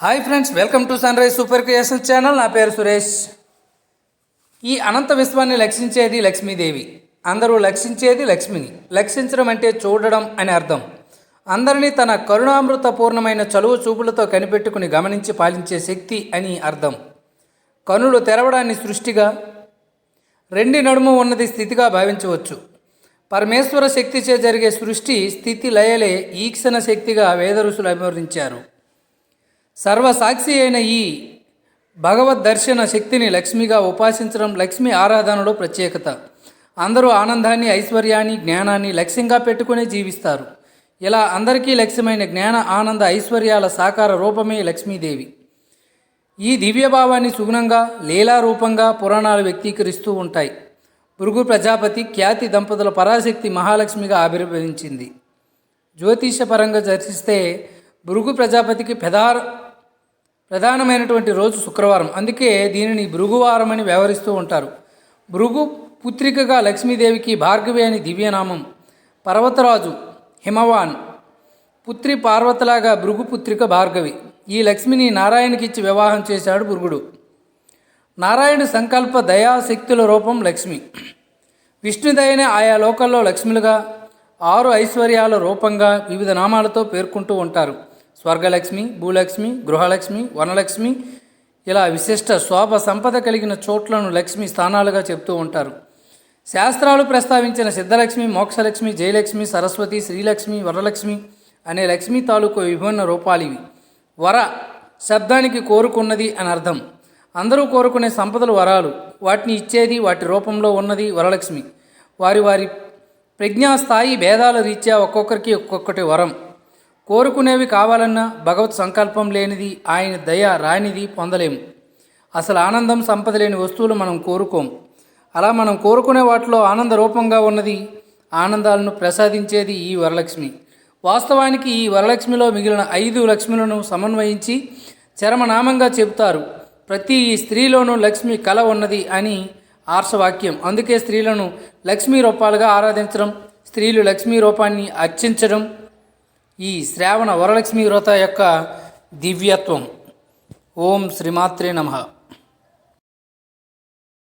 Hi friends welcome to sunrise super creation channel. నా పేరు సురేష్. ఈ అనంత విశ్వాన్ని లక్షించేది లక్ష్మీదేవి. అందరూ లక్షించేది లక్ష్మిని. లక్షించడం అంటే చూడడం అని అర్థం. అందరినీ తన కరుణామృత పూర్ణమైన చలువు చూపులతో కనిపెట్టుకుని గమనించి పాలించే శక్తి అని అర్థం. కనులు తెరవడాన్ని సృష్టిగా రెండి నడుము ఉన్నది స్థితిగా భావించవచ్చు. పరమేశ్వర శక్తిచే జరిగే సృష్టి స్థితి లయలే ఈక్షణ శక్తిగా వేద ఋషులు అభివర్ణించారు. సర్వసాక్షి అయిన ఈ భగవద్ దర్శన శక్తిని లక్ష్మిగా ఉపాసించడం లక్ష్మి ఆరాధనలో ప్రత్యేకత. అందరూ ఆనందాన్ని ఐశ్వర్యాన్ని జ్ఞానాన్ని లక్ష్యంగా పెట్టుకునే జీవిస్తారు. ఇలా అందరికీ లక్ష్యమైన జ్ఞాన ఆనంద ఐశ్వర్యాల సాకార రూపమే లక్ష్మీదేవి. ఈ దివ్యభావాన్ని సుగుణంగా లీలారూపంగా పురాణాలు వ్యక్తీకరిస్తూ ఉంటాయి. భృగు ప్రజాపతి ఖ్యాతి దంపతుల పరాశక్తి మహాలక్ష్మిగా ఆవిర్భవించింది. జ్యోతిషపరంగా దర్శిస్తే భృగు ప్రజాపతికి పెదార్ ప్రధానమైనటువంటి రోజు శుక్రవారం. అందుకే దీనిని భృగువారం అని వ్యవహరిస్తూ ఉంటారు. భృగు పుత్రికగా లక్ష్మీదేవికి భార్గవి అని దివ్యనామం. పర్వతరాజు హిమవాన్. పుత్రి పార్వతలాగా భృగు పుత్రిక భార్గవి. ఈ లక్ష్మిని నారాయణకిచ్చి వివాహం చేశాడు భృగుడు. నారాయణ సంకల్ప దయాశక్తుల రూపం లక్ష్మి. విష్ణుదయనే ఆయా లోకల్లో లక్ష్ములుగా ఆరు ఐశ్వర్యాల రూపంగా వివిధ నామాలతో పేర్కొంటూ ఉంటారు. స్వర్గలక్ష్మి భూలక్ష్మి గృహలక్ష్మి వనలక్ష్మి ఇలా విశిష్ట శోభ సంపద కలిగిన చోట్లను లక్ష్మి స్థానాలుగా చెప్తూ ఉంటారు. శాస్త్రాలు ప్రస్తావించిన సిద్ధలక్ష్మి మోక్షలక్ష్మి జయలక్ష్మి సరస్వతి శ్రీలక్ష్మి వరలక్ష్మి అనే లక్ష్మీ తాలూకు విభిన్న రూపాలు ఇవి వర శబ్దానికి కోరుకున్నది అని అర్థం. అందరూ కోరుకునే సంపదలు వరాలు. వాటిని ఇచ్చేది వాటి రూపంలో ఉన్నది వరలక్ష్మి. వారి వారి ప్రజ్ఞాస్థాయి భేదాల రీత్యా ఒక్కొక్కరికి ఒక్కొక్కటి వరం. కోరుకునేవి కావాలన్నా భగవత్ సంకల్పం లేనిది ఆయన దయ రానిది పొందలేము. అసలు ఆనందం సంపద లేని వస్తువులు మనం కోరుకోం అలా మనం కోరుకునే వాటిలో ఆనంద రూపంగా ఉన్నది ఆనందాలను ప్రసాదించేది ఈ వరలక్ష్మి. వాస్తవానికి ఈ వరలక్ష్మిలో మిగిలిన ఐదు లక్ష్ములను సమన్వయించి చరమనామంగా చెబుతారు. ప్రతి స్త్రీలోనూ లక్ష్మి కళ ఉన్నది అని ఆర్షవాక్యం. అందుకే స్త్రీలను లక్ష్మీ రూపాలుగా ఆరాధించడం స్త్రీలు లక్ష్మీ రూపాన్ని అర్చించడం ఈ శ్రావణ వరలక్ష్మి వ్రత యొక్క దివ్యత్వం. ఓం శ్రీమాత్రే నమః.